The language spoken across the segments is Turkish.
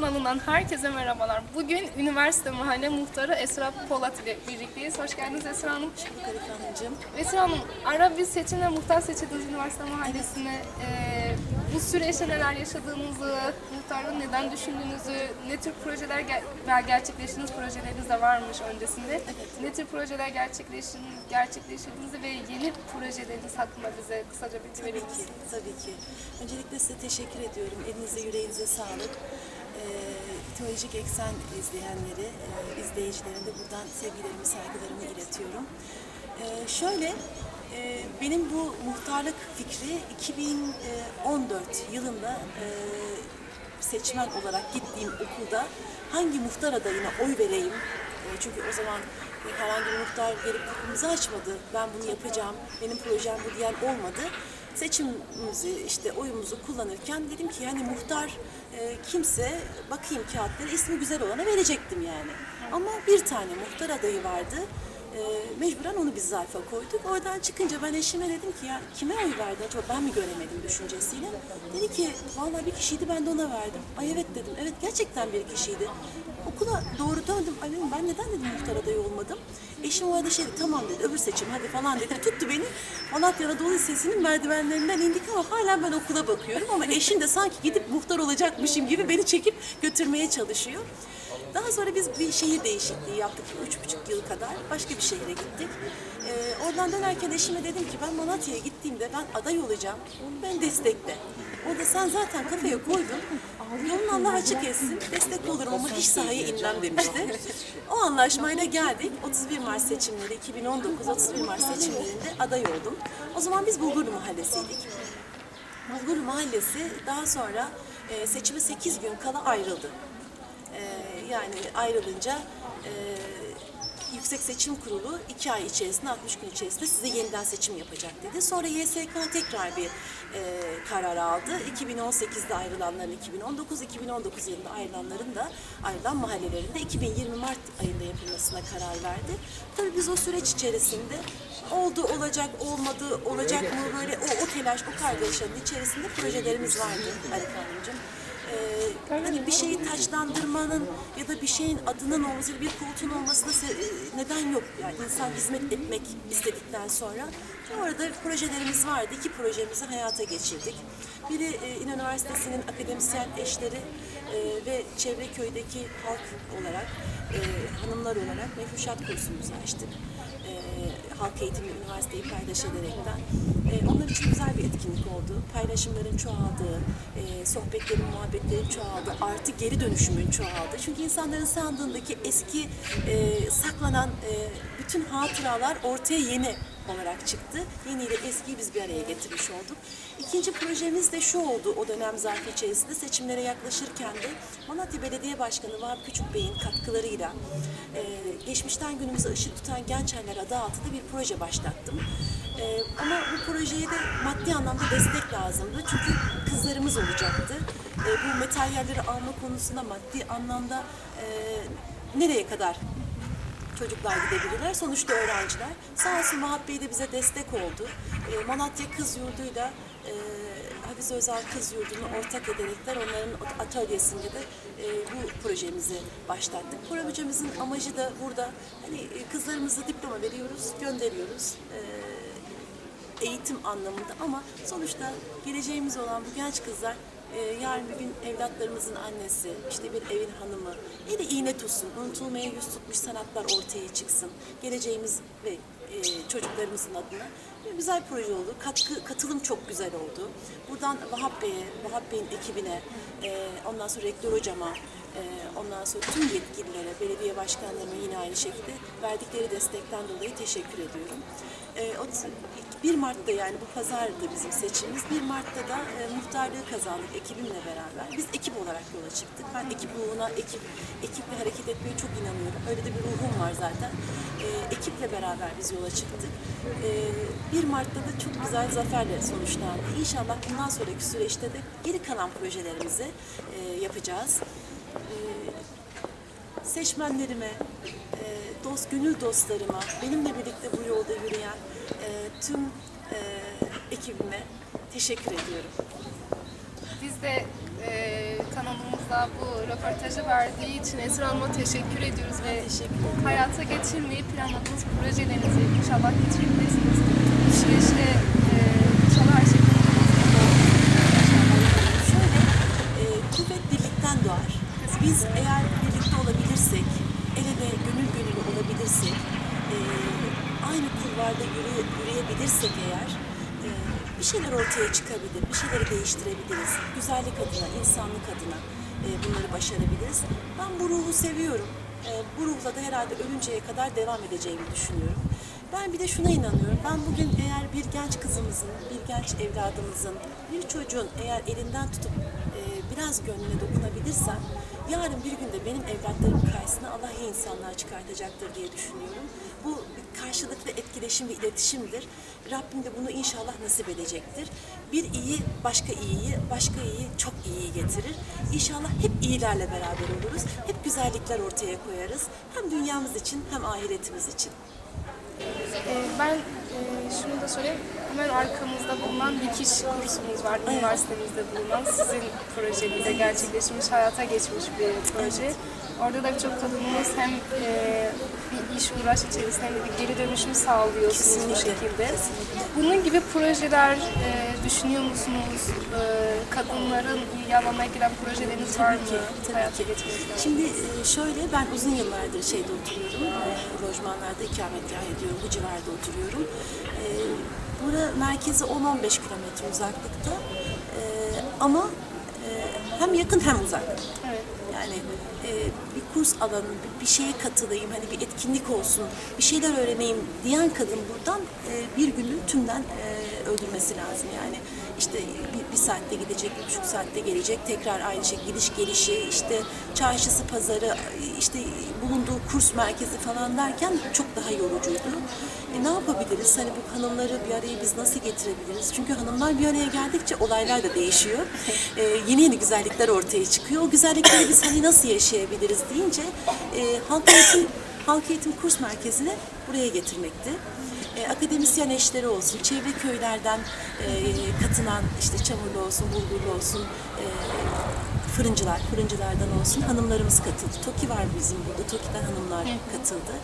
kanalından herkese merhabalar. Bugün Üniversite Mahalle Muhtarı Esra Polat ile birlikteyiz. Hoş geldiniz Esra Hanım. Arif Hanımcığım. Esra Hanım, ara bir seçimle muhtar seçildiniz Üniversite Mahallesi'ne. Ee, bu süreçte neler yaşadığınızı, muhtarlığı neden düşündüğünüzü, ne tür projeler ger- veya gerçekleştirdiğiniz projeleriniz de varmış öncesinde. Ne tür projeler gerçekleştirdiniz, gerçekleştirdiğinizi ve yeni projeleriniz hakkında bize kısaca bilgi verir misiniz? tabii ki. Öncelikle size teşekkür ediyorum. Elinize, yüreğinize sağlık. Ee, teolojik eksen izleyenleri, e, izleyicilerine de buradan sevgilerimi, saygılarımı iletiyorum. Ee, şöyle, e, benim bu muhtarlık fikri 2014 yılında e, seçmen olarak gittiğim okulda hangi muhtar adayına oy vereyim? Çünkü o zaman herhangi bir muhtar gelip kapımızı açmadı. Ben bunu yapacağım, benim projem bu diyen olmadı. Seçimimizi işte oyumuzu kullanırken dedim ki yani muhtar e, kimse bakayım kağıtları ismi güzel olana verecektim yani. Ama bir tane muhtar adayı vardı. E, mecburen onu biz zarfa koyduk. Oradan çıkınca ben eşime dedim ki ya kime oy verdi acaba ben mi göremedim düşüncesiyle. Dedi ki vallahi bir kişiydi ben de ona verdim. Ay evet dedim. Evet gerçekten bir kişiydi. Okula doğru döndüm. Ay dedim ben neden dedim muhtar adayı olmadım. Eşim o arada şey dedi tamam dedi öbür seçim hadi falan dedi. Tuttu beni. Malatya Anadolu Lisesi'nin merdivenlerinden indik ama hala ben okula bakıyorum. Ama eşim de sanki gidip muhtar olacakmışım gibi beni çekip götürmeye çalışıyor. Daha sonra biz bir şehir değişikliği yaptık. Üç buçuk yıl kadar. Başka bir şehre gittik. Ee, oradan dönerken eşime dedim ki ben Malatya'ya gittiğimde ben aday olacağım. Ben destekle. O da sen zaten kafaya koydun. Yolun Allah açık etsin. Destek olurum ama hiç sahaya inmem demişti. O anlaşmayla geldik. 31 Mart seçimleri 2019 31 Mart seçimlerinde aday oldum. O zaman biz Bulgurlu Mahallesi'ydik. Bulgurlu Mahallesi daha sonra e, seçime 8 gün kala ayrıldı. Yani ayrılınca e, Yüksek Seçim Kurulu 2 ay içerisinde 60 gün içerisinde size yeniden seçim yapacak dedi. Sonra YSK tekrar bir e, karar aldı. 2018'de ayrılanların 2019, 2019 yılında ayrılanların da ayrılan mahallelerinde 2020 Mart ayında yapılmasına karar verdi. Tabii biz o süreç içerisinde oldu, olacak, olmadı, olacak mı böyle o, o telaş, o kargaşanın içerisinde projelerimiz vardı Arif Hanımcığım. Ee, hani bir şeyi taçlandırmanın ya da bir şeyin adının olması, bir koltuğun olmasına se- e, neden yok. Yani insan hizmet etmek istedikten sonra orada projelerimiz vardı. İki projemizi hayata geçirdik. Biri e, Üniversitesi'nin akademisyen eşleri e, ve çevre köydeki halk olarak, e, hanımlar olarak mefruşat kursumuzu açtık. E, halk eğitimi üniversiteyi paydaş ederekten. E, onlar için güzel bir etkinlik oldu. Paylaşımların çoğaldığı, e, sohbetlerin, muhabbetlerin çoğaldı, artı geri dönüşümün çoğaldı. Çünkü insanların sandığındaki eski e, saklanan e, bütün hatıralar ortaya yeni olarak çıktı. Yeni ile eskiyi biz bir araya getirmiş olduk. İkinci projemiz de şu oldu o dönem zarfı içerisinde seçimlere yaklaşırken de Malatya Belediye Başkanı Vahap Küçük Bey'in katkılarıyla e, geçmişten günümüze ışık tutan Gençerler adı altında bir proje başlattım. E, ama bu projeye de maddi anlamda destek lazımdı. Çünkü kızlarımız olacaktı. E, bu materyalleri alma konusunda maddi anlamda e, nereye kadar çocuklar gidebilirler. Sonuçta öğrenciler. Sağ olsun Vahap Bey de bize destek oldu. E, Malatya Kız Yurdu'yla e, Hafize Özel Kız Yurdu'nu ortak ederekler onların atölyesinde de e, bu projemizi başlattık. Projemizin amacı da burada hani e, kızlarımıza diploma veriyoruz, gönderiyoruz. E, eğitim anlamında ama sonuçta geleceğimiz olan bu genç kızlar e, yarın bir gün evlatlarımızın annesi, işte bir evin hanımı, eli iğne tutsun, unutulmaya yüz tutmuş sanatlar ortaya çıksın. Geleceğimiz ve e, çocuklarımızın adına bir güzel proje oldu. Katkı, katılım çok güzel oldu. Buradan Vahap Bey'e, Vahap Bey'in ekibine, e, ondan sonra rektör hocama, e, ondan sonra tüm yetkililere, belediye başkanlarıma yine aynı şekilde verdikleri destekten dolayı teşekkür ediyorum. E, o, 1 Mart'ta yani bu pazardı bizim seçimimiz. 1 Mart'ta da e, muhtarlığı kazandık ekibimle beraber. Biz ekip olarak yola çıktık. Ben ekip ruhuna, ekip, ekiple hareket etmeye çok inanıyorum. Öyle de bir ruhum var zaten. E, ekiple beraber biz yola çıktık. E, 1 Mart'ta da çok güzel zaferle sonuçlandı. İnşallah bundan sonraki süreçte de geri kalan projelerimizi e, yapacağız. E, seçmenlerime, e, dost gönül dostlarıma, benimle birlikte bu yolda yürüyen e, tüm e, ekibime teşekkür ediyorum. Biz de e, kanalımızda bu röportajı verdiği için Esra Hanım'a teşekkür ediyoruz ve Teşekkür hayata geçirmeyi planladığınız projelerinizi inşallah geçirebilirsiniz. Süreçte e, inşallah her şey Şöyle, e, kuvvet birlikten doğar. Biz eğer birlikte olabilirsek, el ele gönül gönüllü olabilirsek, e, aynı kulvarda yürü, yürüyebilirsek eğer, e, bir şeyler ortaya çıkabilir, bir şeyleri değiştirebiliriz. Güzellik adına, insanlık adına e, bunları başarabiliriz. Ben bu ruhu seviyorum. E, bu ruhla da herhalde ölünceye kadar devam edeceğimi düşünüyorum. Ben bir de şuna inanıyorum. Ben bugün eğer bir genç kızımızın, bir genç evladımızın, bir çocuğun eğer elinden tutup biraz gönlüne dokunabilirsem, yarın bir günde benim evlatlarımın karşısına Allah iyi insanlar çıkartacaktır diye düşünüyorum. Bu karşılıklı etkileşim ve iletişimdir. Rabbim de bunu inşallah nasip edecektir. Bir iyi başka iyiyi, başka iyi çok iyiyi getirir. İnşallah hep iyilerle beraber oluruz. Hep güzellikler ortaya koyarız. Hem dünyamız için hem ahiretimiz için. Ee, Ben şunu da söyleyeyim, hemen arkamızda bulunan dikiş kursumuz var. Üniversitemizde bulunan sizin projenizde gerçekleşmiş, hayata geçmiş bir proje. Orada da birçok kadınımız hem e, bir iş uğraş içerisinde hem de bir geri dönüşüm sağlıyorsunuz bu şekilde. Bunun gibi projeler e, düşünüyor musunuz? E, kadınların ilgi alanına giren projeleriniz var mı? ki, tabii hayata ki. Şimdi e, şöyle ben uzun yıllardır şeyde oturuyorum. E, lojmanlarda ikametgah ediyorum. Bu civarda oturuyorum. E, bura merkeze 10-15 kilometre uzaklıkta. Ama hem yakın hem uzak. Evet. Yani e, bir kurs alanı, bir, bir şeye katılayım, hani bir etkinlik olsun, bir şeyler öğreneyim diyen kadın buradan e, bir günü tümden e, öldürmesi lazım. Yani işte bir, bir saatte gidecek, bir buçuk saatte gelecek, tekrar aynı şey gidiş gelişi, işte çarşısı, pazarı, işte bulunduğu kurs merkezi falan derken çok daha yorucuydu. E, ne yapabiliriz? Hani bu hanımları bir araya biz nasıl getirebiliriz? Çünkü hanımlar bir araya geldikçe olaylar da değişiyor. E, yeni yeni güzellikler ortaya çıkıyor. O güzellikleri biz hani nasıl yaşayabiliriz deyince e, halk eğitim halk eğitim kurs merkezine buraya getirmekti. E, akademisyen eşleri olsun, çevre köylerden e, katılan işte çamurlu olsun, bulgurlu olsun, e, fırıncılar, fırıncılardan olsun hanımlarımız katıldı. TOKİ var bizim burada, TOKİ'den hanımlar katıldı.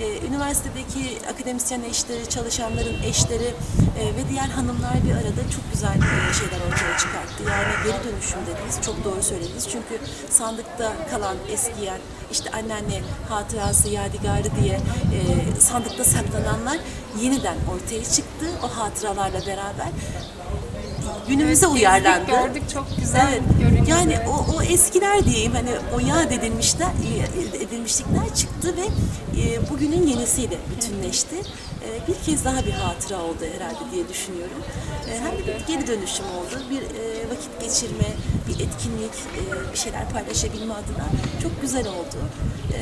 Ee, üniversitedeki akademisyen eşleri, çalışanların eşleri e, ve diğer hanımlar bir arada çok güzel e, şeyler ortaya çıkarttı. Yani geri dönüşüm dediniz, çok doğru söylediniz. Çünkü sandıkta kalan, eskiyen, işte anneanne hatırası, yadigarı diye e, sandıkta saklananlar yeniden ortaya çıktı. O hatıralarla beraber günümüze Evet, uyarlandı. gezdik, gördük çok güzel Evet. görünüyor. Yani o, o eskiler diyeyim hani o yad edilmişler, edilmişlikler çıktı ve e, bugünün yenisiyle bütünleşti. E, bir kez daha bir hatıra oldu herhalde diye düşünüyorum. E, hem de bir geri dönüşüm oldu. Bir e, vakit geçirme, bir etkinlik, e, bir şeyler paylaşabilme adına çok güzel oldu. E,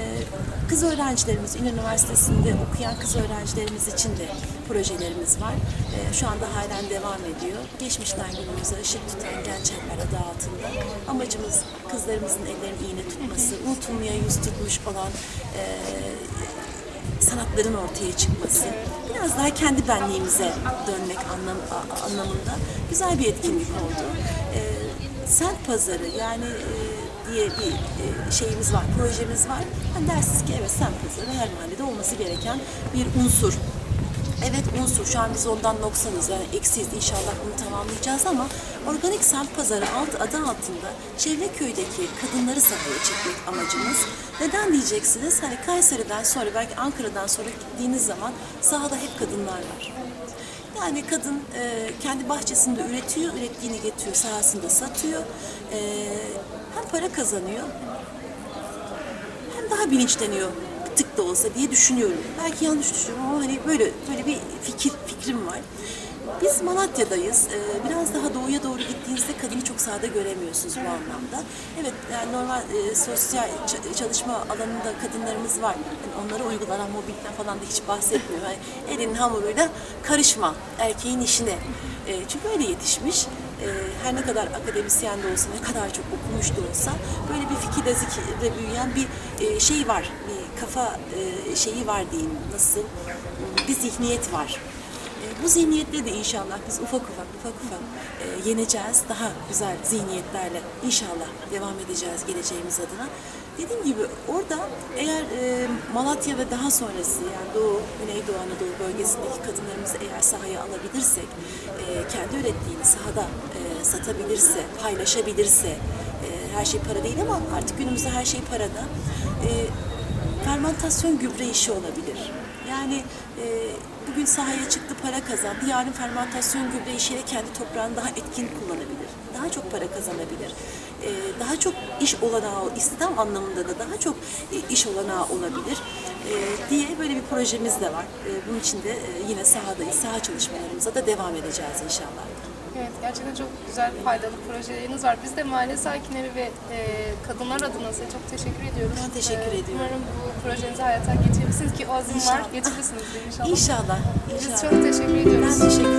kız öğrencilerimiz, İl Üniversitesi'nde okuyan kız öğrencilerimiz için de projelerimiz var. E, şu anda halen devam ediyor. Geçmişten günümüze ışık tutan genç eller adı altında. Amacımız kızlarımızın ellerini iğne tutması, unutulmaya yüz tutmuş olan e, sanatların ortaya çıkması, biraz daha kendi benliğimize dönmek anlam, anlamında güzel bir etkinlik oldu. E, Sent pazarı yani e, diye bir e, şeyimiz var, projemiz var. Hani dersiniz ki evet sent pazarı her mahallede olması gereken bir unsur. Evet unsur şu an biz ondan noksanız yani eksiyiz inşallah bunu tamamlayacağız ama organik semt pazarı alt adı altında Çevreköy'deki kadınları sahaya çekmek amacımız. Neden diyeceksiniz? Hani Kayseri'den sonra belki Ankara'dan sonra gittiğiniz zaman sahada hep kadınlar var. Yani kadın e, kendi bahçesinde üretiyor, ürettiğini getiriyor, sahasında satıyor. E, hem para kazanıyor hem daha bilinçleniyor tık da olsa diye düşünüyorum. Belki yanlış düşünüyorum ama hani böyle böyle bir fikir fikrim var. Biz Malatya'dayız. Ee, biraz daha doğuya doğru gittiğinizde kadını çok sahada göremiyorsunuz bu anlamda. Evet yani normal e, sosyal çalışma alanında kadınlarımız var. Yani onlara uygulanan mobilden falan da hiç bahsetmiyorum. Yani elinin hamuruyla karışma erkeğin işine. E, çünkü öyle yetişmiş. E, her ne kadar akademisyen de olsa, ne kadar çok okumuş da olsa böyle bir zikirle büyüyen bir e, şey var. Bir kafa e, şeyi var diyeyim nasıl bir zihniyet var. E, bu zihniyetleri de inşallah biz ufak ufak ufak ufak e, yeneceğiz. Daha güzel zihniyetlerle inşallah devam edeceğiz geleceğimiz adına. Dediğim gibi orada eğer Malatya ve daha sonrası yani Doğu, Güneydoğu Anadolu bölgesindeki kadınlarımızı eğer sahaya alabilirsek, kendi ürettiğini sahada satabilirse, paylaşabilirse, her şey para değil ama artık günümüzde her şey parada. Fermentasyon gübre işi olabilir. Yani e, bugün sahaya çıktı para kazandı. Yarın fermentasyon gübre işiyle kendi toprağını daha etkin kullanabilir. Daha çok para kazanabilir. E, daha çok iş olanağı, istihdam anlamında da daha çok e, iş olanağı olabilir e, diye böyle bir projemiz de var. E, bunun için de e, yine sahadayız. Saha çalışmalarımıza da devam edeceğiz inşallah. Evet, gerçekten çok güzel, faydalı projeleriniz var. Biz de mahalle sakinleri ve e, kadınlar adına size çok teşekkür ediyoruz. Ben teşekkür E, ediyorum. Umarım bu projenizi hayata geçirirsiniz ki o azim var, İnşallah. geçirirsiniz diye inşallah. İnşallah. Biz inşallah. çok teşekkür ediyoruz. Ben teşekkür